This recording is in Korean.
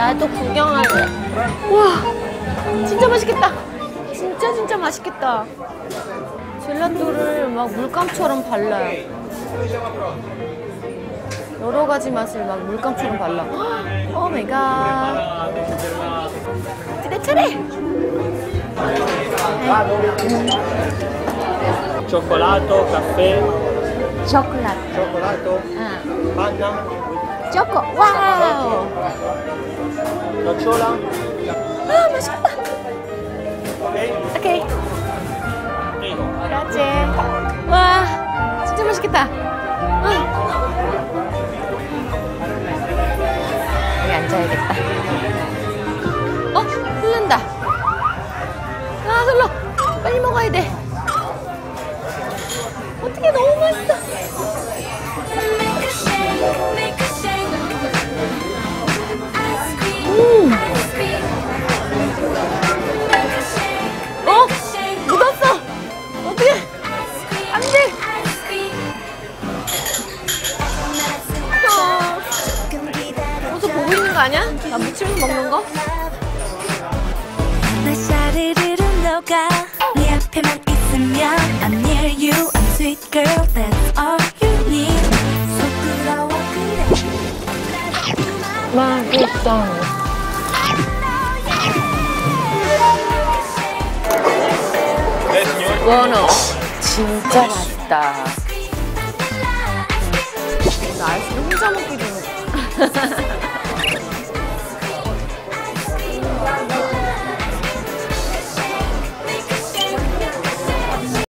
나도 구경할래. 와, 진짜 맛있겠다. 진짜 진짜 맛있겠다. 젤라또를 막 물감처럼 발라요. 여러 가지 맛을 막 물감처럼 발라. 오 마이 갓. 내 차례. Cioccolato, caffè, 초콜릿. cioccolato, 아, panna, 초코. 와우. Nocciola, 아, 맛있겠다. 오케이. Prego. 그렇지. 와, 진짜 맛있겠다. 아. 여기 앉아야겠다. 어, 흐른다. 아, 흘러. 빨리 먹어야 돼. 아니야? 나 묻히면서 먹는 거? 내 샤르르르 녹아 네 앞에만 있으면 I'm near you I'm sweet girl That's all you need 부끄러워 그래 맛있어. 원어. 진짜 맛있다. 나 아이스크림 혼자 먹기 좀.